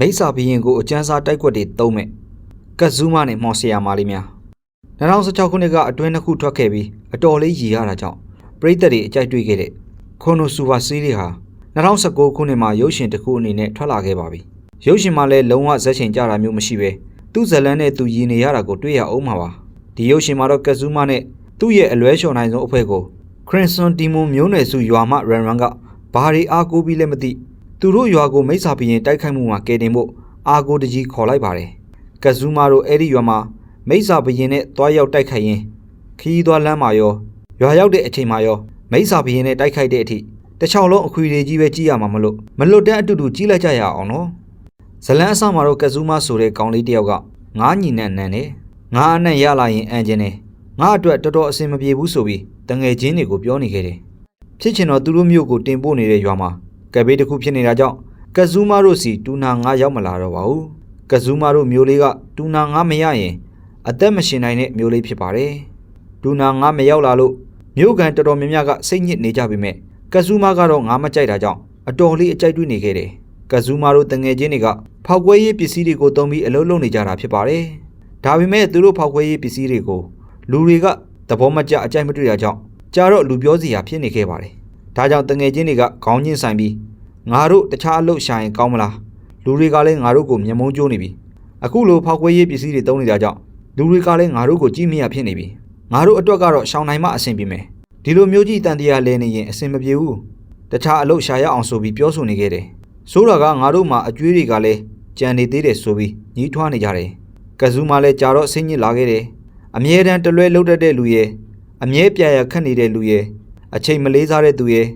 မိစ္ဆာဘရင်ကိုအကျန်းစားတိုက်ကွက်တွေတုံးမဲ့ကတ်ဇူးမနဲ့မော်ဆီယာမာလေးများ2016ခုနှစ်ကအတွင်းတစ်ခုထွက်ခဲ့ပြီးအတော်လေးရည်ရတာကြောင့်ပရိသတ်တွေအကြိုက်တွေ့ခဲ့တဲ့ခွန်နိုဆူပါစီးလေးဟာ2019ခုနှစ်မှာရုပ်ရှင်တစ်ခုအနေနဲ့ထွက်လာခဲ့ပါပြီရုပ်ရှင်မှာလည်းလုံးဝဇက်ရှင်ကြတာမျိုးမရှိပဲသူ့ဇလန်းနဲ့သူရည်နေရတာကိုတွေ့ရအောင်မှာပါဒီရုပ်ရှင်မှာတော့ကတ်ဇူးမနဲ့သူ့ရဲ့အလွဲလျှော်နိုင်ဆုံးအဖွဲ့ကို Crimson Demon မျိုးနွယ်စုရွာမရန်ရန်ကဘာတွေအားကိုးပြီးလဲမသိ သူတို့ရွာကိုမိစ္ဆာဘရင်တိုက်ခိုက်မှုမှာကယ်တင်ဖို့အားကိုးတကြီးခေါ်လိုက်ပါတယ်ကဇူမာတို့အဲ့ဒီရွာမှာမိစ္ဆာဘရင်နဲ့တွားရောက်တိုက်ခိုက်ရင်ခီးသွားလမ်းမှာရောရွာရောက်တဲ့အချိန်မှာရောမိစ္ဆာဘရင်နဲ့တိုက်ခိုက်တဲ့အထိတစ်ချောင်းလုံးအခွေတွေကြီးပဲကြည့်ရမှာမလို့မလွတ်တဲ့အတူတူကြီးလိုက်ကြရအောင်နော်ဇလန်းအစမှာတော့ကဇူမာဆိုတဲ့ကောင်လေးတစ်ယောက်ကငားညီနဲ့နန်တယ်ငားအနံ့ရလာရင်အန်ကျင်တယ်ငါအတွက်တော်တော်အဆင်မပြေဘူးဆိုပြီးတငယ်ချင်းတွေကိုပြောနေခဲ့တယ်ဖြစ်ချင်တော့သူတို့မျိုးကိုတင်ပို့နေတဲ့ရွာမှာ ကက်ဘေးတစ်ခုဖြစ်နေတာကြောင့်ကဇူမာတို့စီတူနာငါရောက်မလာတော့ပါဘူးကဇူမာတို့မျိုးလေးကတူနာငါမရရင်အသက်မရှင်နိုင်တဲ့မျိုးလေးဖြစ်ပါတယ်တူနာငါမရောက်လာလို့မျိုးကန်တော်တော်များများကစိတ်ညစ်နေကြပြီမဲ့ကဇူမာကတော့ငါမကြိုက်တာကြောင့်အတော်လေးအကြိုက်တွေ့နေခဲ့တယ်ကဇူမာတို့တငယ်ချင်းတွေကဖောက်ကွဲရေးပစ္စည်းတွေကိုတုံးပြီးအလုပ်လုပ်နေကြတာဖြစ်ပါတယ်ဒါပေမဲ့သူတို့ဖောက်ခွဲရေးပစ္စည်းတွေကိုလူတွေကသဘောမကျအကြိုက်မတွေ့တာကြောင့်ကြာတော့လူပြောစီရာဖြစ်နေခဲ့ပါတယ်။ဒါကြောင့်တငယ်ချင်းတွေကခေါင်းချင်းဆိုင်ပြီး ငါတို့တခြားအလုပ်ရှာရင်ကောင်းမလားလူတွေကလည်းငါတို့ကိုမျက်မုံးကျိုးနေပြီ။အခုလိုဖောက်ခွဲရေးပစ္စည်းတွေတုံးနေတာကြောင့်လူတွေကလည်းငါတို့ကိုကြည့်မရဖြစ်နေပြီ။ငါတို့အတွက်ကတော့ရှောင်းနိုင်မှအဆင်ပြေမယ်။ဒီလိုမျိုးကြီးတန်တရားလဲနေရင်အဆင်မပြေဘူး။တခြားအလုပ်ရှာရအောင်ဆိုပြီးပြောဆိုနေခဲ့တယ်။ဆိုတော့ကငါတို့မှာအကျွေးတွေကလည်းကြံနေသေးတယ်ဆိုပြီးညှိထွားနေကြတယ်။ကဇူးမှလည်းကြာတော့ဆင်းညစ်လာခဲ့တယ်။အမြဲတမ်းတလွဲလှုပ်တတ်တဲ့လူရဲ့အမြဲပြရခတ်နေတဲ့လူရဲ့အချိန်မလေးစားတဲ့သူရဲ့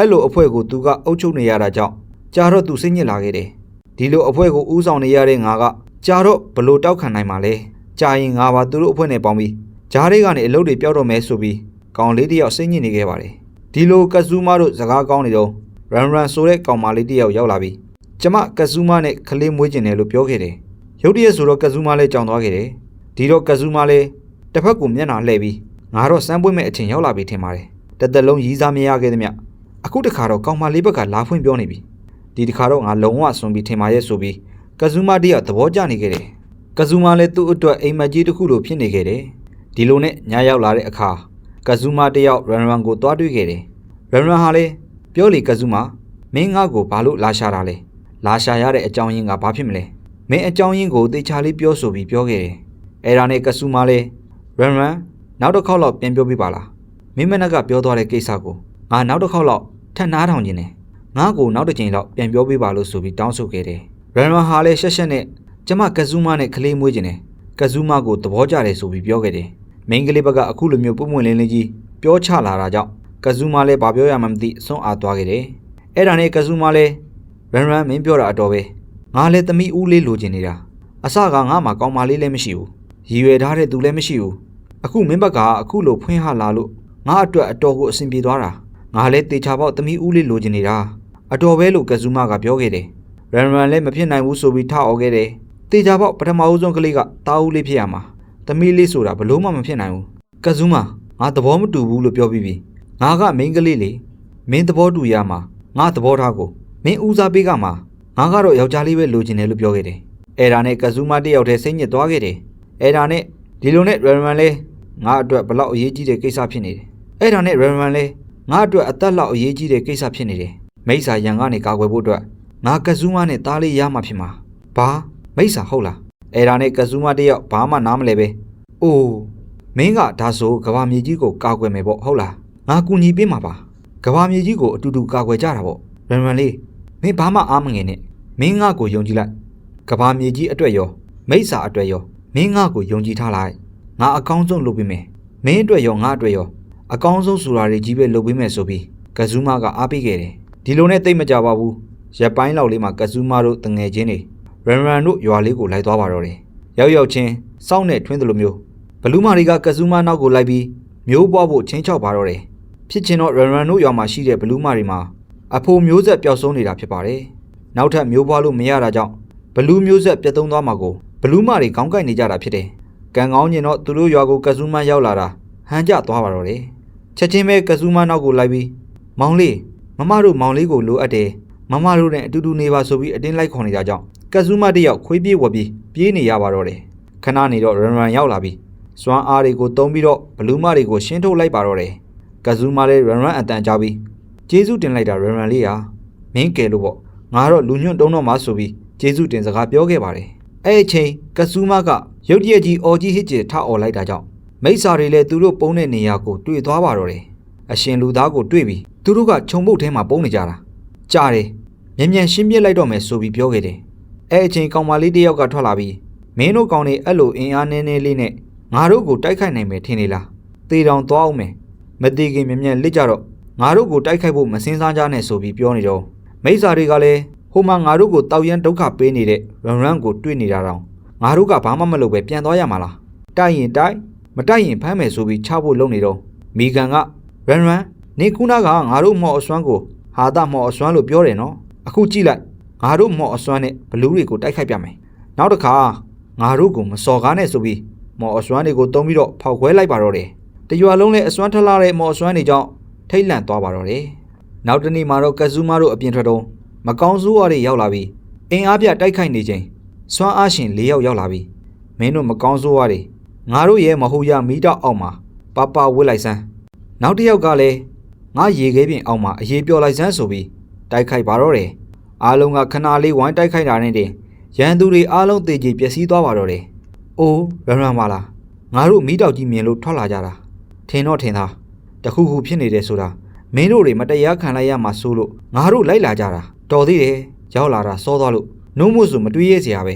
အဲ့လိုအဖွဲ့ကိုသူကအုပ်ချုပ်နေရတာကြောင့်ကြာတော့သူစိတ်ညစ်လာခဲ့တယ်။ဒီလိုအဖွဲ့ကိုဥဆောင်နေရတဲ့ငါကကြာတော့ဘလို့တောက်ခံနိုင်မှာလဲ။ကြာရင်ငါပါသူတို့အဖွဲ့နဲ့ပေါင်းပြီးဂျားတွေကနေအလုပ်တွေပျောက်တော့မယ်ဆိုပြီးကောင်လေးတယောက်စိတ်ညစ်နေခဲ့ပါတယ်။ဒီလိုကဇူးမတို့စကားကောင်းနေတော့ရန်ရန်ဆိုတဲ့ကောင်မလေးတယောက်ရောက်လာပြီးကျမကဇူးမနဲ့ကလေးမွေးကျင်တယ်လို့ပြောခဲ့တယ်။ရုတ်တရက်ဆိုတော့ကဇူးမလည်းကြောင်သွားခဲ့တယ်။ဒီတော့ကဇူးမလည်းတစ်ဖက်ကိုမျက်နှာလှည့်ပြီးငါတော့စမ်းပွင့်မဲ့အချိန်ရောက်လာပြီထင်ပါတယ်တသက်လုံးရီးစားမရခဲ့သမျှ အခုတခါတော့ကောင်မလေးဘက်ကလာဖွင့်ပြောနေပြီဒီတခါတော့ငါလုံးဝဆွန်ပြီးထင်ပါရဲ့ဆိုပြီးကဇူမာတယောက်သဘောကျနေခဲ့တယ်ကဇူမာလည်းသူ့အတွက်အိမ်မက်ကြီးတစ်ခုလိုဖြစ်နေခဲ့တယ်ဒီလိုနဲ့ညရောက်လာတဲ့အခါကဇူမာတယောက်ရန်ရန်ကိုတွားတွေ့ခဲ့တယ်ရန်ရန်ဟာလည်းပြောလေကဇူမာမင်းငါ့ကိုဘာလို့လာရှာတာလဲလာရှာရတဲ့အကြောင်းရင်းကဘာဖြစ်မလဲမင်းအကြောင်းရင်းကိုတေချာလေးပြောဆိုပြီးပြောခဲ့တယ်အဲ့ဒါနဲ့ကဇူမာလည်းရန်ရန်နောက်တစ်ခေါက်လောက်ပြန်ပြောပြပါလားမင်းမနက်ကပြောသွားတဲ့ကိစ္စကို ငါနောက်တစ်ခေါက်လောက်ထပ်နားထောင်ခြင်းနဲ့ငါ့ကိုနောက်တစ်ချိန်လောက်ပြန်ပြောပြပါလို့ဆိုပြီးတောင်းဆိုခဲ့တယ်ရန်ရန်ဟာလည်းရှက်ရှက်နဲ့ကျမကဇူးမနဲ့ကလေးမွေးခြင်းနဲ့ကဇူးမကိုသဘောကျတယ်ဆိုပြီးပြောခဲ့တယ်မိန်းကလေးဘက်ကအခုလိုမျိုးပုံမှန်လင်းလင်းကြီးပြောချလာတာကြောင့်ကဇူးမလည်းဘာပြောရမှမသိစွန့်အားသွားခဲ့တယ်အဲ့ဒါနဲ့ကဇူးမလည်းရန်ရန်မင်းပြောတာအတော်ပဲငါလည်းသမီးဦးလေးလိုချင်နေတာအစကငါမှကောင်းမလေးလည်းမရှိဘူးရည်ရွယ်ထားတဲ့သူလည်းမရှိဘူးအခုမင်းဘက်ကအခုလိုဖွင့်ဟလာလို့ငါအတွက်အတော်ကိုအဆင်ပြေသွားတာ ငါလည်းတေချာပေါက်သမီးဦးလေးလိုချင်နေတာအတော်ပဲလို့ကဇူမာကပြောခဲ့တယ်ရန်ရန်လည်းမဖြစ်နိုင်ဘူးဆိုပြီးထအော်ခဲ့တယ်တေချာပေါက်ပထမဦးဆုံးကလေးကတာဦးလေးဖြစ်ရမှာသမီးလေးဆိုတာဘလို့မှမဖြစ်နိုင်ဘူးကဇူမာငါသဘောမတူဘူးလို့ပြောပြီးပြီငါကမိန်းကလေးလေမင်းသဘောတူရမှာငါသဘောထားကိုမင်းဦးစားပေးကမှာငါကတော့ယောက်ျားလေးပဲလိုချင်တယ်လို့ပြောခဲ့တယ်အဲ့ဒါနဲ့ကဇူမာတယောက်တည်းစိတ်ညစ်သွားခဲ့တယ်အဲ့ဒါနဲ့ဒီလိုနဲ့ရန်ရန်လည်းငါအတွက်ဘလောက်အရေးကြီးတဲ့ကိစ္စဖြစ်နေတယ်။အဲ့ဒါနဲ့ရန်ရန်လဲ ငါအတွက်အသက်လောက်အရေးကြီးတဲ့ကိစ္စဖြစ်နေတယ်။မိစ္ဆာရန်ကနေကာကွယ်ဖို့အတွက်ငါကဇူးမနဲ့တားလေးရမှာဖြစ်မှာ။ဘာမိစ္ဆာဟုတ်လား။အဲ့ဒါနဲ့ကဇူးမတယောက်ဘာမှနားမလဲပဲ။အိုးမင်းကဒါဆိုကဘာမြေကြီးကိုကာကွယ်မယ်ပေါ့ဟုတ်လား။ငါကူညီပေးမှာပါ။ကဘာမြေကြီးကိုအတူတူကာကွယ်ကြတာပေါ့။ရန်ရန်လေးမင်းဘာမှအားမငယ်နဲ့။မင်းငါ့ကိုယုံကြည်လိုက်။ကဘာမြေကြီးအတွက်ရောမိစ္ဆာအတွက်ရောမင်းငါ့ကိုယုံကြည်ထားလိုက်။ငါအကောင်းဆုံးလုပ်ပေးမယ်မင်းအတွက်ရောငါအတွက်ရော အကောင်းဆုံးဆိုတာတွေကြီးပဲလုပ်ပေးမယ်ဆိုပြီးကဇူးမကအားပေးခဲ့တယ်ဒီလိုနဲ့တိတ်မကြပါဘူးရက်ပိုင်းလောက်လေးမှာကဇူးမတို့တငယ်ချင်းတွေရန်ရန်တို့ရွာလေးကိုလိုက်သွားပါတော့တယ်ရောက်ရောက်ချင်းစောင့်နဲ့ထွင်းတယ်လို့မျိုးဘလူးမာတွေကကဇူးမနောက်ကိုလိုက်ပြီးမျိုးပွားဖို့ချင်းချောက်ပါတော့တယ်ဖြစ်ချင်တော့ရန်ရန်တို့ရွာမှာရှိတဲ့ဘလူးမာတွေမှာအဖိုးမျိုးဆက်ပျောက်ဆုံးနေတာဖြစ်ပါတယ်နောက်ထပ်မျိုးပွားလို့မရတာကြောင့်ဘလူးမျိုးဆက်ပြတ်သုံးသွားမှာကိုဘလူးမာတွေကောင်းကိုက်နေကြတာဖြစ်တယ်ကံကောင်းကျင်တော့သူတို့ရွာကိုကဇူးမန်းရောက်လာတာဟန်ကြသွားပါတော့တယ် ချက်ချင်းပဲကဇူးမန်းနောက်ကိုလိုက်ပြီးမောင်လေးမမတို့မောင်လေးကိုလိုအပ်တယ်မမတို့နဲ့အတူတူနေပါဆိုပြီးအတင်းလိုက်ခေါ်နေတာကြောင့်ကဇူးမတစ်ယောက်ခွေးပြေးဝက်ပြီးပြေးနေရပါတော့တယ်ခဏနေတော့ရန်ရန်ရောက်လာပြီးစွမ်းအားတွေကိုတုံးပြီးတော့ဘလူးမတွေကိုရှင်းထုတ်လိုက်ပါတော့တယ်ကဇူးမလည်းရန်ရန်အတန်ကြားပြီးကျေးဇူးတင်လိုက်တာရန်ရန်လေးဟာမင်းကယ်လို့ပေါ့ငါတော့လူညွန့်တုံးတော့မှဆိုပြီးကျေးဇူးတင်စကားပြောခဲ့ပါတယ်အဲ့အချိန်ကဇူးမကရုတ်တရက်ကြီးအော်ကြီးဟစ်ကျထအော်လိုက်တာကြောင့် မိစ္ဆာတွေလည်းသူတို့ပုံတဲ့နေရာကိုတွေ့သွားပါတော့တယ်အရှင်လူသားကိုတွေ့ပြီးသူတို့ကခြုံပုတ်ထဲမှာပုံနေကြတာကြားတယ်မြန်မြန်ရှင်းပြလိုက်တော့မယ်ဆိုပြီးပြောခဲ့တယ်အဲ့အချိန်ကောင်မလေးတစ်ယောက်ကထွက်လာပြီးမင်းတို့ကောင်တွေအဲ့လိုအင်အားနည်းနည်းလေးနဲ့ငါတို့ကိုတိုက်ခိုက်နိုင်မယ်ထင်နေလားသေတောင်သွားအောင်မယ်မသေးခင်မြန်မြန်လစ်ကြတော့ငါတို့ကိုတိုက်ခိုက်ဖို့မစင်းစားကြနဲ့ဆိုပြီးပြောနေတော့မိစ္ဆာတွေကလည်းဟိုမှာငါတို့ကိုတောက်ရန်ဒုက္ခပေးနေတဲ့ရန်ရန်ကိုတွေ့နေတာတောင်ငါတို့ကဘာမှမလုပ်ပဲပြန်သွားရမှာလားတိုက်ရင်တိုက် မတိုက်ရင်ဖမ်းမယ်ဆိုပြီးချဖို့လုပ်နေတော့မိကန်ကရန်ရန်နေခုနကငါတို့မော်အစွမ်းကိုဟာတာမော်အစွမ်းလို့ပြောတယ်နော်အခုကြည့်လိုက်ငါတို့မော်အစွမ်းနဲ့ဘလူးတွေကိုတိုက်ခိုက်ပြမယ်နောက်တစ်ခါငါတို့ကိုမစော်ကားနဲ့ဆိုပြီးမော်အစွမ်းတွေကိုတုံးပြီးတော့ဖောက်ခွဲလိုက်ပါတော့တယ်တရွာလုံးလည်းအစွမ်းထလာတဲ့မော်အစွမ်းတွေကြောင့်ထိတ်လန့်သွားပါတော့တယ်နောက်တစ်နေ့မှာတော့ကဇူးမတို့အပြင်ထွက်တော့မကောင်းဆိုးရတွေရောက်လာပြီးအင်အားပြတိုက်ခိုက်နေချိန်စွမ်းအားရှင်၄ယောက်ရောက်လာပြီးမင်းတို့မကောင်းဆိုးရတွေ ငါတို့ရဲ့မဟုတ်ရမီးတောက်အောက်မှာပပဝစ်လိုက်စမ်းနောက်တစ်ယောက်ကလည်းငါရေခဲပြင်အောက်မှာအရေးပြောလိုက်စမ်းဆိုပြီးတိုက်ခိုက်ပါတော့တယ်အားလုံးကခဏလေးဝိုင်းတိုက်ခိုက်တာနဲ့တင်ရန်သူတွေအားလုံးတေကြီးပျက်စီးသွားပါတော့တယ်အိုးရရန်ပါလားငါတို့မီးတောက်ကြီးမြင်လို့ထွက်လာကြတာထင်တော့ထင်သားတခုခုဖြစ်နေတယ်ဆိုတာမင်းတို့တွေမတရားခံလိုက်ရမှာစိုးလို့ငါတို့လိုက်လာကြတာတော်သေးတယ်ရောက်လာတာစောသွားလို့နှုံးမို့ဆိုမတွေးရစရာပဲ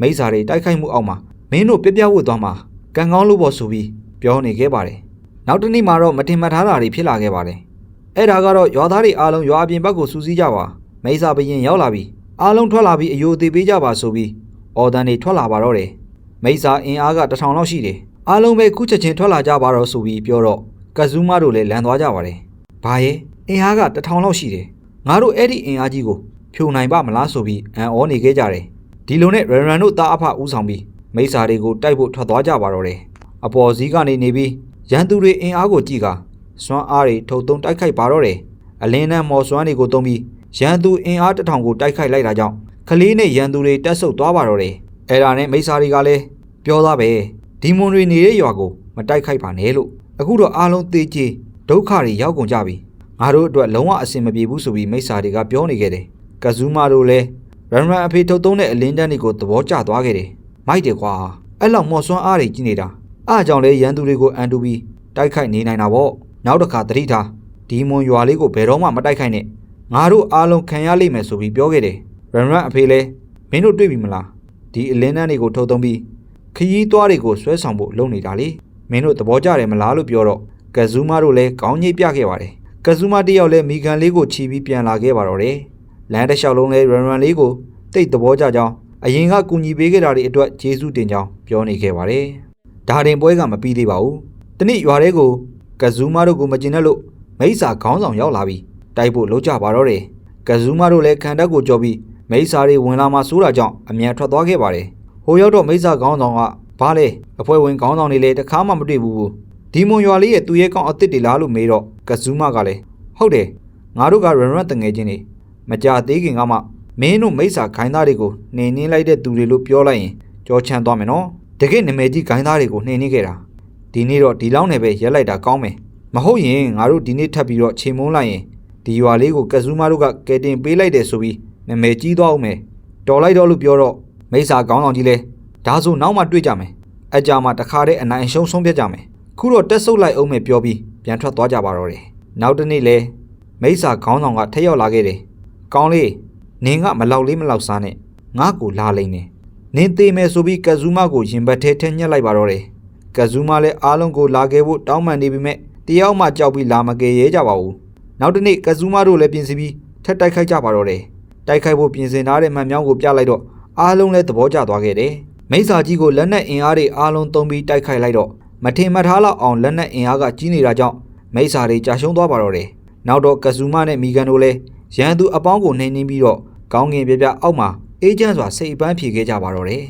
မိစ္ဆာတွေတိုက်ခိုက်မှုအောက်မှာမင်းတို့ပြပြဝတ်သွားမှာ ကံကောင်းလို့ပေါ့ဆိုပြီးပြောနေခဲ့ပါတယ်နောက်တစ်နေ့မှာတော့မတင်မှတ်ထားတာတွေဖြစ်လာခဲ့ပါတယ်အဲ့ဒါကတော့ရွာသားတွေအားလုံးရွာအပြင်ဘက်ကိုစူးစီးကြပါမိစ္ဆာဘရင်ရောက်လာပြီးအားလုံးထွက်လာပြီးအယိုသေးပေးကြပါဆိုပြီးအော်ဒန်တွေထွက်လာပါတော့တယ်မိစ္ဆာအင်အားကတစ်ထောင်လောက်ရှိတယ်အားလုံးပဲခုချက်ချင်းထွက်လာကြပါတော့ဆိုပြီးပြောတော့ကဇူးမတို့လည်းလန်သွားကြပါတယ်ဘာရဲ့အင်အားကတစ်ထောင်လောက်ရှိတယ်ငါတို့အဲ့ဒီအင်အားကြီးကိုဖြိုနိုင်ပါမလားဆိုပြီးအန်အောနေခဲ့ကြတယ်ဒီလိုနဲ့ရန်ရန်တို့တာအဖဦးဆောင်ပြီး မိစ္ဆာတွေကိုတိုက်ဖို့ထွက်သွားကြပါတော့တယ်အပေါ်စည်းကနေနေပြီးရန်သူတွေအင်အားကိုကြည့်ကာစွမ်းအားတွေထုတ်သုံးတိုက်ခိုက်ပါတော့တယ်အလင်းနဲ့မော်စွမ်းတွေကိုသုံးပြီးရန်သူအင်အားတစ်ထောင်ကိုတိုက်ခိုက်လိုက်တာကြောင့်ကလေးနဲ့ရန်သူတွေတက်ဆုပ်သွားပါတော့တယ်အဲ့ဒါနဲ့မိစ္ဆာတွေကလည်းပြောသားပဲဒီမွန်တွေနေတဲ့ရွာကိုမတိုက်ခိုက်ပါနဲ့လို့အခုတော့အားလုံးသေးချေဒုက္ခတွေရောက်ကုန်ကြပြီငါတို့အတွက်လုံးဝအဆင်မပြေဘူးဆိုပြီးမိစ္ဆာတွေကပြောနေခဲ့တယ်ကဇူးမာတို့လည်းရန်ရန်အဖေထုတ်သုံးတဲ့အလင်းတန်းတွေကိုသဘောကျသွားခဲ့တယ် မိုက်တယ်ကွာအဲ့လောက်မော်စွမ်းအားတွေကြီးနေတာအားကြောင့်လဲရန်သူတွေကိုအန်တူပြီးတိုက်ခိုက်နေနိုင်တာပေါ့နောက်တစ်ခါတတိထားဒီမွန်ရွာလေးကိုဘယ်တော့မှမတိုက်ခိုက်နဲ့ငါတို့အားလုံးခံရလိမ့်မယ်ဆိုပြီးပြောခဲ့တယ်ရန်ရန်အဖေလဲမင်းတို့တွေ့ပြီမလားဒီအလင်းတန်းတွေကိုထုတ်သုံးပြီးခရီးသွားတွေကိုဆွဲဆောင်ဖို့လုပ်နေတာလေမင်းတို့သဘောကျတယ်မလားလို့ပြောတော့ကဇူးမာတို့လည်းခေါင်းညိတ်ပြခဲ့ပါတယ်ကဇူးမာတယောက်လည်းမိကန်လေးကိုခြီးပြီးပြန်လာခဲ့ပါတော့တယ်လမ်းတစ်လျှောက်လုံးလည်းရန်ရန်လေးကိုတိတ်သဘောကျကြောင်း အရင်ကကူညီပေးခဲ့တာတွေအတွက်ကျေးဇူးတင်ကြောင်းပြောနေခဲ့ပါတယ်ဒါတင်ပွဲကမပြီးသေးပါဘူးတနည်းရွာထဲကိုကဇူးမာတို့ကိုမကျင်တဲ့လို့မိစ္ဆာခေါင်းဆောင်ရောက်လာပြီးတိုက်ဖို့လှုပ်ကြပါတော့တယ်ကဇူးမာတို့လည်းခံတက်ကိုကြော်ပြီးမိစ္ဆာတွေဝင်လာမှစိုးတာကြောင့်အမြန်ထွက်သွားခဲ့ပါတယ်ဟိုရောက်တော့မိစ္ဆာခေါင်းဆောင်ကဘာလဲအဖွဲ့ဝင်ခေါင်းဆောင်တွေလည်းတခါမှမတွေ့ဘူးဒီမွန်ရွာလေးရဲ့သူရဲ့ကောင်းအစ်စ်တွေလားလို့မေးတော့ကဇူးမာကလည်းဟုတ်တယ်ငါတို့ကရန်ရန်တငယ်ချင်းတွေမကြသေးခင်ကမှ မင်းတို့မိစ္ဆာခိုင်းသားတွေကိုနှိမ်နှင်းလိုက်တဲ့သူတွေလို့ပြောလိုက်ရင်ကြောချမ်းသွားမယ်နော်တကယ်နမဲကြီးခိုင်းသားတွေကိုနှိမ်နှင်းခဲ့တာဒီနေ့တော့ဒီလောက်နဲ့ပဲရက်လိုက်တာကောင်းမယ်မဟုတ်ရင်ငါတို့ဒီနေ့ထပ်ပြီးတော့ချိန်မုန်းလိုက်ရင်ဒီရွာလေးကိုကဇူးမတို့ကကဲတင်ပေးလိုက်တယ်ဆိုပြီးနမဲကြီးသွားအောင်မယ်တော်လိုက်တော့လို့ပြောတော့မိစ္ဆာကောင်းဆောင်ကြီးလဲဒါဆိုနောက်မှတွေ့ကြမယ်အကြမှာတခါတည်းအနိုင်ရှုံးဆုံးပြတ်ကြမယ်ခုတော့တက်ဆုပ်လိုက်အောင်မယ်ပြောပြီးပြန်ထွက်သွားကြပါတော့တယ်နောက်တစ်နေ့လဲမိစ္ဆာခေါင်းဆောင်ကထက်ရောက်လာခဲ့တယ်ကောင်းလေး နင်ကမလောက်လေးမလောက်စားနဲ့ငါ့ကိုလာလိမ့်နေနင်သေးမယ်ဆိုပြီးကဇူးမကိုရင်ဘတ်ထဲထည့်ညှက်လိုက်ပါတော့တယ်ကဇူးမလည်းအားလုံးကိုလာခဲ့ဖို့တောင်းပန်နေပေမဲ့တယောက်မှကြောက်ပြီးလာမကယ်ရဲကြပါဘူးနောက်တစ်နေ့ကဇူးမတို့လည်းပြင်ဆင်ပြီးထက်တိုက်ခိုက်ကြပါတော့တယ်တိုက်ခိုက်ဖို့ပြင်ဆင်ထားတဲ့မှန်မြောင်းကိုပြလိုက်တော့အားလုံးလည်းသဘောကျသွားခဲ့တယ်မိစ္ဆာကြီးကိုလက်နက်အင်အားတွေအားလုံးသုံးပြီးတိုက်ခိုက်လိုက်တော့မထင်မှတ်ထားလောက်အောင်လက်နက်အင်အားကကြီးနေတာကြောင့်မိစ္ဆာတွေကြာရှုံးသွားပါတော့တယ်နောက်တော့ကဇူးမနဲ့မီကန်တို့လည်းရန်သူအပေါင်းကိုနှိမ်နှင်းပြီးတော့ ကောင်းကင်ပြပြအောက်မှာအေဂျင့်စွာစိတ်အပန်းဖြေခဲ့ကြပါတော့တယ်